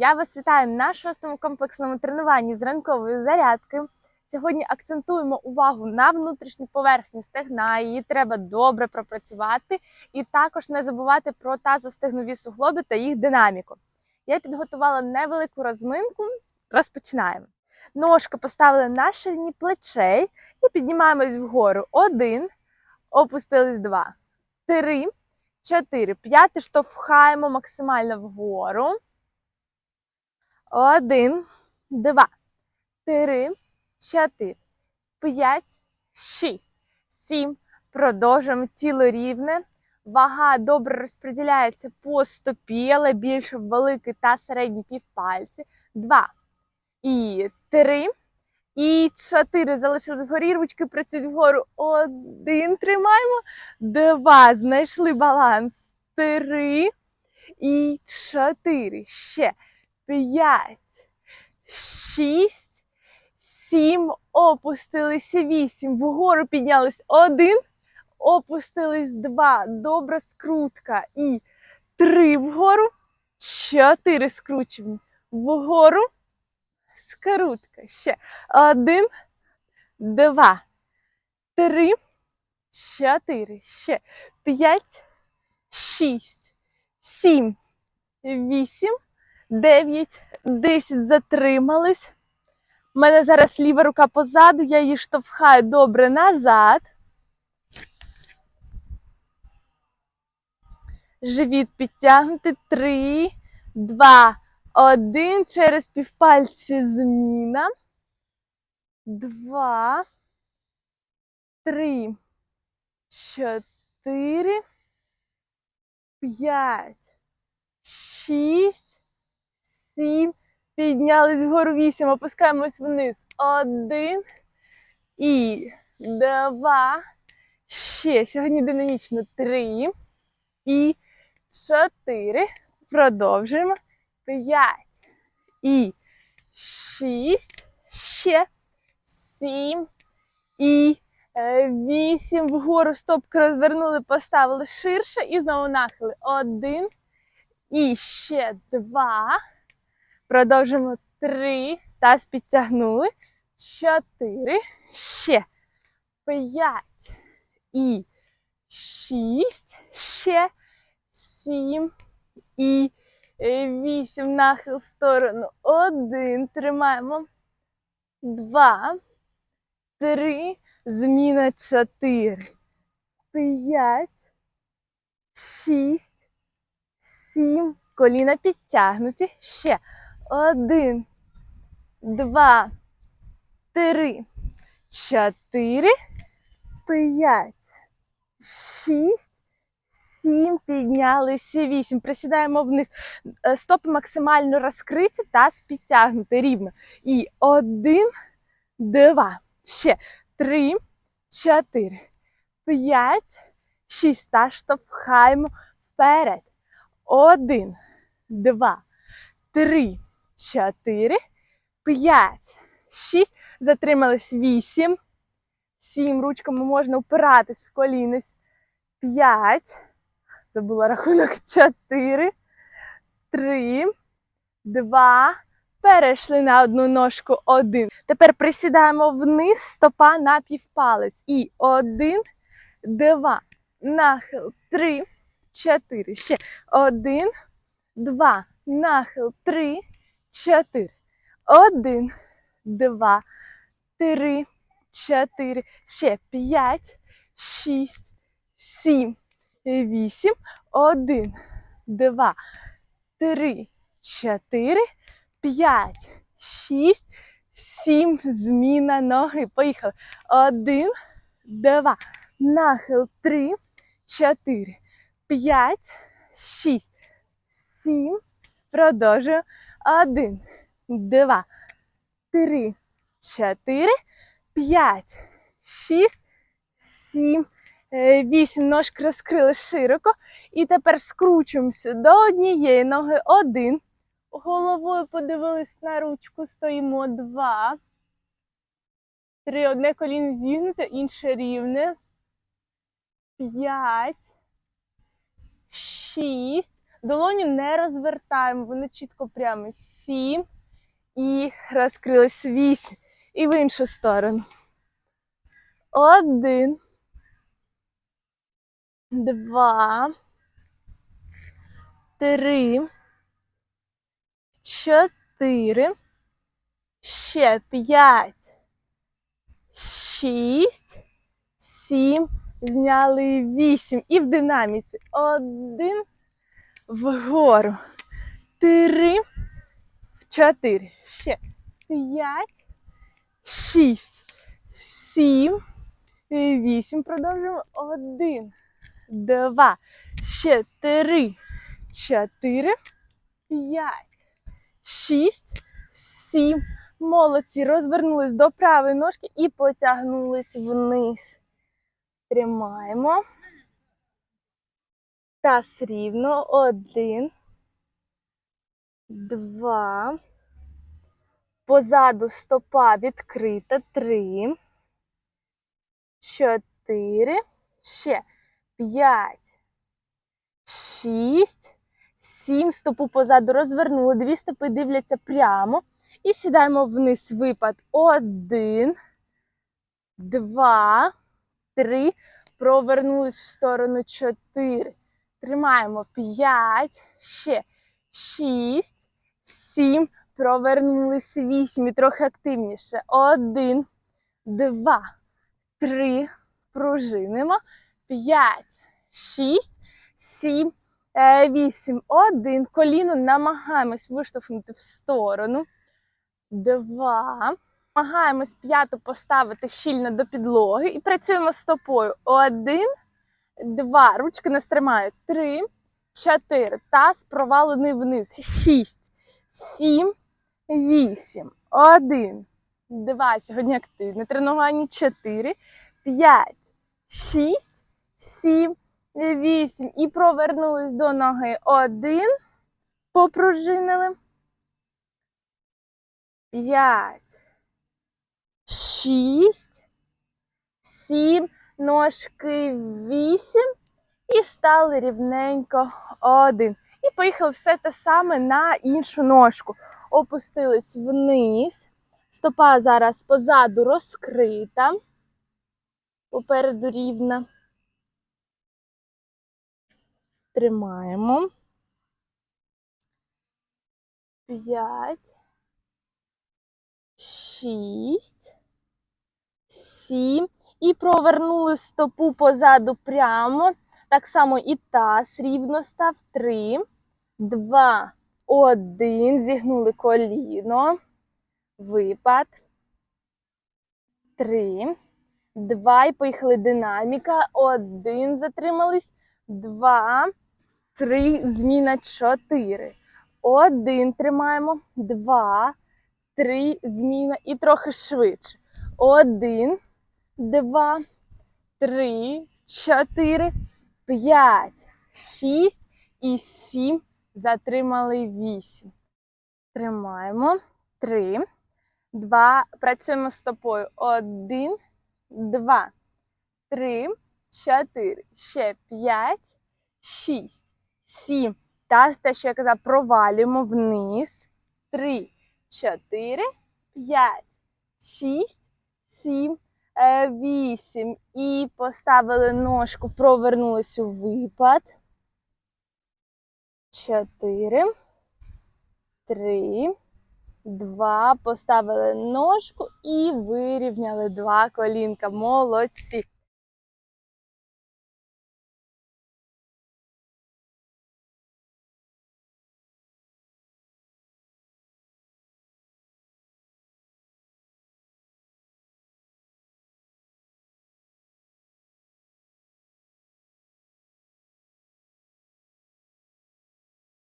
Я вас вітаю на шостому комплексному тренуванні з ранкової зарядки. Сьогодні акцентуємо увагу на внутрішню поверхню стегна. Її треба добре пропрацювати, і також не забувати про тазостегнові суглоби та їх динаміку. Я підготувала невелику розминку. Розпочинаємо. Ножки поставили на ширині плечей і піднімаємось вгору. Один, опустились два, три, чотири. П'яти штовхаємо максимально вгору. Один, два, три, чотири, п'ять, шість, сім. Продовжуємо тіло рівне. Вага добре розподіляється по стопі, але більше в великий та середній півпальці. Два. І три. І чотири. Залишились вгорі. Ручки працюють вгору. Один. Тримаємо. Два. Знайшли баланс. Три. І чотири. Ще. П'ять. Шість. Сім. Опустилися. Вісім. Вгору піднялись. Один. Опустились два. Добра скрутка. І три вгору. Чотири скручені. Вгору. Скрутка. Ще. Один. Два. Три. Чотири. Ще. П'ять. Шість. Сім. Вісім. Дев'ять. Десять. Затримались. У мене зараз ліва рука позаду, я її штовхаю добре назад. Живіт підтягнути. Три, два, один. Через півпальці зміна. Два. Три. Чотири. П'ять. Шість. Сім. Піднялись вгору вісім. Опускаємось вниз. Один. І два. Ще. Сьогодні динамічно. Три. І чотири. Продовжуємо. П'ять. І шість. Ще. Сім. І е, вісім. Вгору стопки розвернули, поставили ширше. І знову нахили. Один. І ще два. Продовжуємо три. Таз підтягнули. Чотири. Ще. П'ять. І шість. Ще. Сім. І вісім. Нахил в сторону. Один. Тримаємо. Два. Три. Зміна чотири. П'ять. Шість. Сім. Коліна підтягнуті. Ще. Один, два, три, чотири, п'ять, шість, сім. Піднялися. Вісім. Присідаємо вниз. Е, Стопи максимально розкриті та підтягнути рівно. І один, два. Ще. Три, чотири, п'ять, шість. Та штовхаємо вперед. Один, два, три чотири, п'ять, шість. Затримались вісім. Сім. Ручками можна впиратись в колінець. П'ять. Забула рахунок. Чотири. Три. Два. Перейшли на одну ножку. Один. Тепер присідаємо вниз, стопа на півпалець. І один, два. Нахил. Три. Чотири. Ще. Один. Два. Нахил. Три чотири. Один, два, три, чотири. Ще п'ять, шість, сім, вісім. Один, два, три, чотири, п'ять, шість, сім. Зміна ноги. Поїхали. Один, два. Нахил. Три, чотири, п'ять, шість, сім. Продовжуємо. Один, два, три, чотири, п'ять, шість, сім, е, вісім. Ножки розкрили широко. І тепер скручуємося до однієї ноги. Один. Головою подивились на ручку. Стоїмо. Два. Три. Одне коліно зігнуте, інше рівне. П'ять. Шість. Долоні не розвертаємо, вони чітко прямо. Сім. І розкрились вісім. І в іншу сторону. Один. Два. Три. Чотири. Ще п'ять. Шість. Сім. Зняли вісім. І в динаміці. Один. Вгору. Три. Чотири. Ще. П'ять. Шість. Сім. Вісім. Продовжуємо. Один. Два. Ще три. Чотири. П'ять. Шість. Сім. Молодці. Розвернулись до правої ножки і потягнулись вниз. Тримаємо. Таз рівно. Один. Два. Позаду стопа відкрита. Три. Чотири. Ще. П'ять. Шість. Сім. Стопу позаду розвернули. Дві стопи дивляться прямо. І сідаємо вниз. Випад. Один. Два. Три. Провернулись в сторону. Чотири. Тримаємо. П'ять. Ще. Шість. Сім. Провернулись вісім. І трохи активніше. Один. Два. Три. Пружинимо. П'ять. Шість. Сім. е, Вісім. Один. Коліно намагаємось виштовхнути в сторону. Два. Намагаємось п'яту поставити щільно до підлоги і працюємо стопою. Один, два. Ручки не стримають. Три, чотири. Таз провалений вниз. Шість, сім, вісім. Один, два. Сьогодні активне тренування. Чотири, п'ять, шість, сім, вісім. І провернулись до ноги. Один. Попружинили. П'ять, шість, сім, ножки вісім. І стали рівненько один. І поїхали все те саме на іншу ножку. Опустились вниз. Стопа зараз позаду розкрита. Попереду рівна. Тримаємо. П'ять шість, сім. І провернули стопу позаду прямо. Так само і таз рівно став. Три, два, один. Зігнули коліно. Випад. Три. Два. І поїхали динаміка. Один. Затримались. Два. Три. Зміна чотири. Один. Тримаємо. Два три, зміна і трохи швидше. Один, два, три, чотири, п'ять, шість і сім. Затримали вісім. Тримаємо. Три, два. Працюємо стопою. Один, два, три, чотири. Ще п'ять, шість, сім. Та те, що я казав, провалюємо вниз. Три чотири, п'ять, шість, сім, е, вісім. І поставили ножку, провернулись у випад. Чотири, три, два. Поставили ножку і вирівняли два колінка. Молодці.